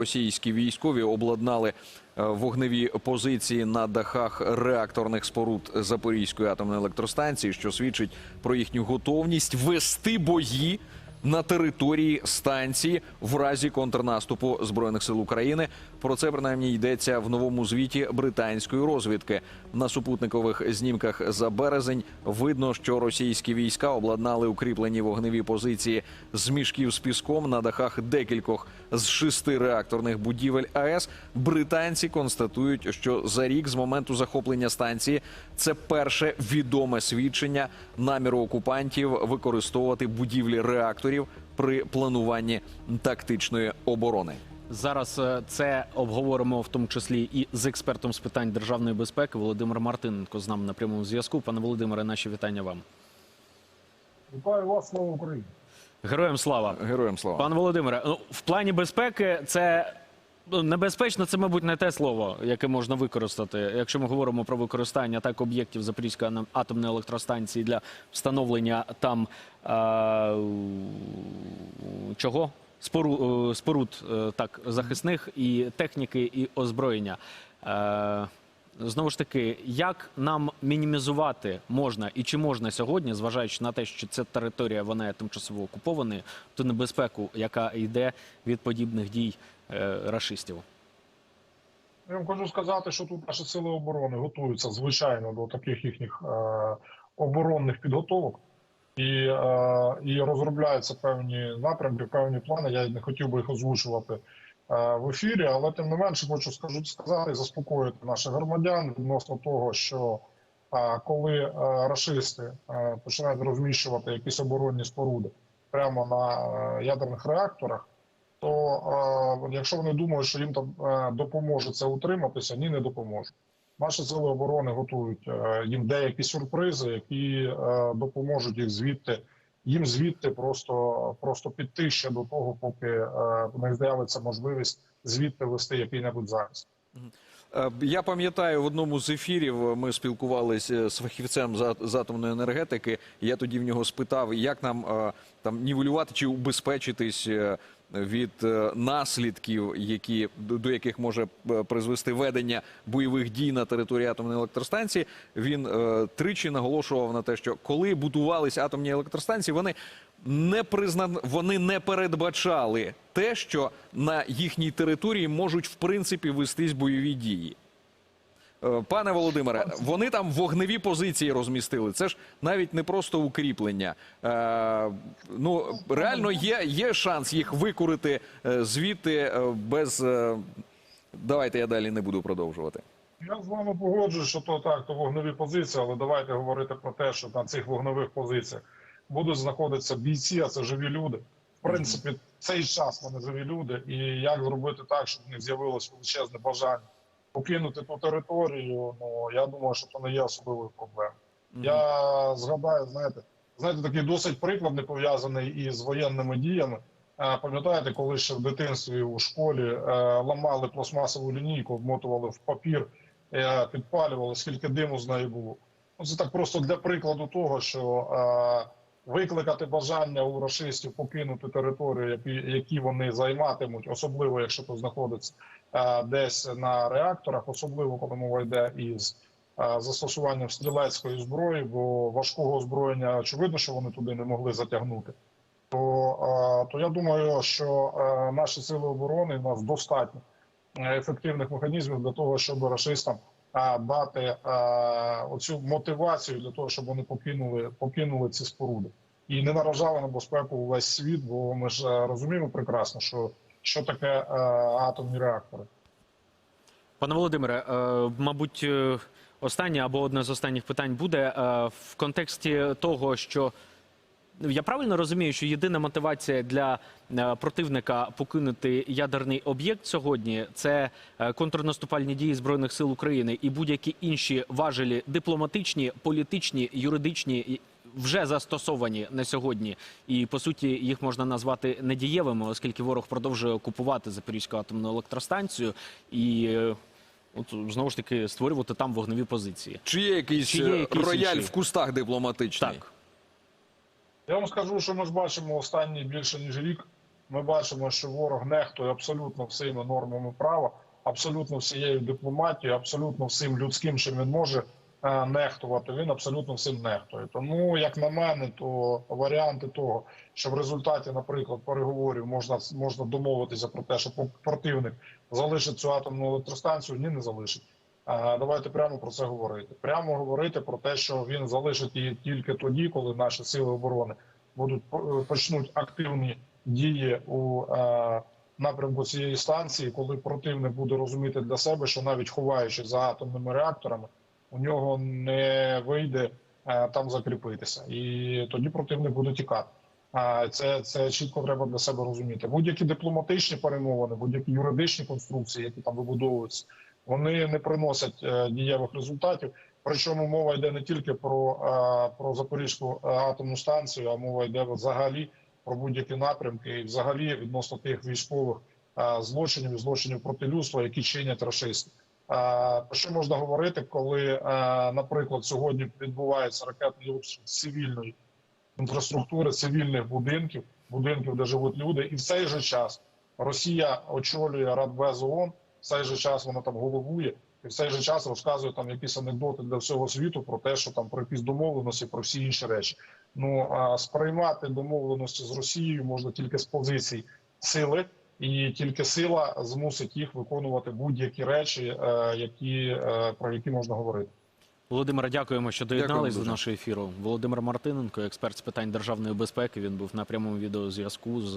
Російські військові обладнали е, вогневі позиції на дахах реакторних споруд Запорізької атомної електростанції, що свідчить про їхню готовність вести бої на території станції в разі контрнаступу збройних сил України. Про це принаймні йдеться в новому звіті британської розвідки. На супутникових знімках за березень видно, що російські війська обладнали укріплені вогневі позиції з мішків з піском на дахах декількох з шести реакторних будівель АЕС. Британці констатують, що за рік з моменту захоплення станції це перше відоме свідчення наміру окупантів використовувати будівлі реакторів при плануванні тактичної оборони. Зараз е, це обговоримо в тому числі і з експертом з питань державної безпеки Володимир Мартиненко з нами на прямому зв'язку. Пане Володимире, наші вітання вам. Вітаю вас, слава Україні. Героям слава. Героям слава. Пане Володимире, ну, в плані безпеки це небезпечно, це, мабуть, не те слово, яке можна використати. Якщо ми говоримо про використання так об'єктів Запорізької атомної електростанції для встановлення там а, чого? Е, споруд е, так, захисних і техніки, і озброєння. Знову ж таки, як нам мінімізувати можна і чи можна сьогодні, зважаючи на те, що ця територія вона є тимчасово окупованою, ту небезпеку, яка йде від подібних дій е, рашистів? Я вам хочу сказати, що тут наші сили оборони готуються звичайно до таких їхніх е, оборонних підготовок і, е, і розробляються певні напрямки, певні плани. Я не хотів би їх озвучувати в ефірі, але тим не менше хочу скажу сказати заспокоїти наших громадян відносно того, що е, коли е, рашисти е, починають розміщувати якісь оборонні споруди прямо на е, ядерних реакторах. то е, якщо вони думають, що їм там е, допоможе це утриматися, ні, не допоможе. Наші сили оборони готують е, їм деякі сюрпризи, які е, допоможуть їх звідти, їм звідти просто, просто піти ще до того, поки не в них з'явиться можливість звідти вести який-небудь захист. Е, Я пам'ятаю, в одному з ефірів ми спілкувалися з фахівцем з атомної енергетики. Я тоді в нього спитав, як нам е, там нівелювати чи убезпечитись е, від е, наслідків, які до яких може е, призвести ведення бойових дій на території атомної електростанції. Він е, тричі наголошував на те, що коли будувалися атомні електростанції, вони не признан... вони не передбачали те, що на їхній території можуть в принципі вестись бойові дії. Е, Пане Володимире, вони там вогневі позиції розмістили. Це ж навіть не просто укріплення. Е, ну реально є, є шанс їх викурити е, звідти е, без. Давайте я далі не буду продовжувати. Я з вами погоджуюсь, що то так, то вогневі позиції, але давайте говорити про те, що на цих вогневих позиціях будуть знаходитися бійці, а це живі люди. В принципі, цей час вони живі люди, і як зробити так, щоб в них з'явилось величезне бажання покинути ту територію. Ну я думаю, що то не є особливою проблемою. Я згадаю, знаєте, знаєте, такий досить приклад не пов'язаний із воєнними діями. Е, Пам'ятаєте, коли ще в дитинстві у школі е, ламали пластмасову лінійку, вмотували в папір, е, підпалювали, скільки диму з неї було. Ну, це так просто для прикладу того, що викликати бажання у рашистів покинути територію, які, вони займатимуть, особливо якщо то знаходиться е, десь на реакторах, особливо коли мова йде із е, застосуванням стрілецької зброї, бо важкого озброєння очевидно, що вони туди не могли затягнути. То, е, то я думаю, що наші сили оборони в нас достатньо ефективних механізмів для того, щоб рашистам е, дати оцю мотивацію для того, щоб вони покинули, покинули ці споруди і не наражали на безпеку увесь світ, бо ми ж е, розуміємо прекрасно, що, що таке е, атомні реактори. Пане Володимире, е, мабуть, останнє або одне з останніх питань буде в контексті того, що я правильно розумію, що єдина мотивація для е, противника покинути ядерний об'єкт сьогодні це е, контрнаступальні дії збройних сил України і будь-які інші важелі дипломатичні, політичні, юридичні. Вже застосовані на сьогодні, і по суті їх можна назвати недієвими, оскільки ворог продовжує окупувати Запорізьку атомну електростанцію і е, от знову ж таки створювати там вогневі позиції. Чи є якийсь, Чи є якийсь рояль інший? в кустах дипломатичний? Так. Я вам скажу, що ми ж бачимо останні більше ніж рік Ми бачимо, що ворог нехтує абсолютно всіми нормами права, абсолютно всією дипломатією, абсолютно всім людським, чим він може е, нехтувати. Він абсолютно всім нехтує. Тому, як на мене, то варіанти того, що в результаті, наприклад, переговорів можна можна домовитися про те, що противник залишить цю атомну електростанцію, ні, не залишить. Давайте прямо про це говорити. Прямо говорити про те, що він залишить її тільки тоді, коли наші сили оборони будуть е, почнуть активні дії у е, напрямку цієї станції, коли противник буде розуміти для себе, що навіть ховаючись за атомними реакторами, у нього не вийде е, там закріпитися, і тоді противник буде тікати. А це, це чітко треба для себе розуміти. Будь-які дипломатичні перемовини, будь-які юридичні конструкції, які там вибудовуються, вони не приносять е, дієвих результатів. Причому мова йде не тільки про, е, про Запорізьку атомну станцію, а мова йде взагалі про будь-які напрямки, і взагалі відносно тих військових е, злочинів і злочинів проти людства, які чинять рашисти. Е, Про що можна говорити, коли, наприклад, сьогодні відбувається ракетний обстріл цивільної інфраструктури, цивільних будинків, будинків, де живуть люди, і в цей же час Росія очолює Радбез ООН, в цей же час вона там головує, і в цей же час розказує там якісь анекдоти для всього світу про те, що там про якісь домовленості, про всі інші речі. Ну а сприймати домовленості з Росією можна тільки з позицій сили, і тільки сила змусить їх виконувати будь-які речі, е, які е, про які можна говорити. Володимире, дякуємо, що доєднались до нашого ефіру. Володимир Мартиненко, експерт з питань державної безпеки. Він був на прямому відеозв'язку з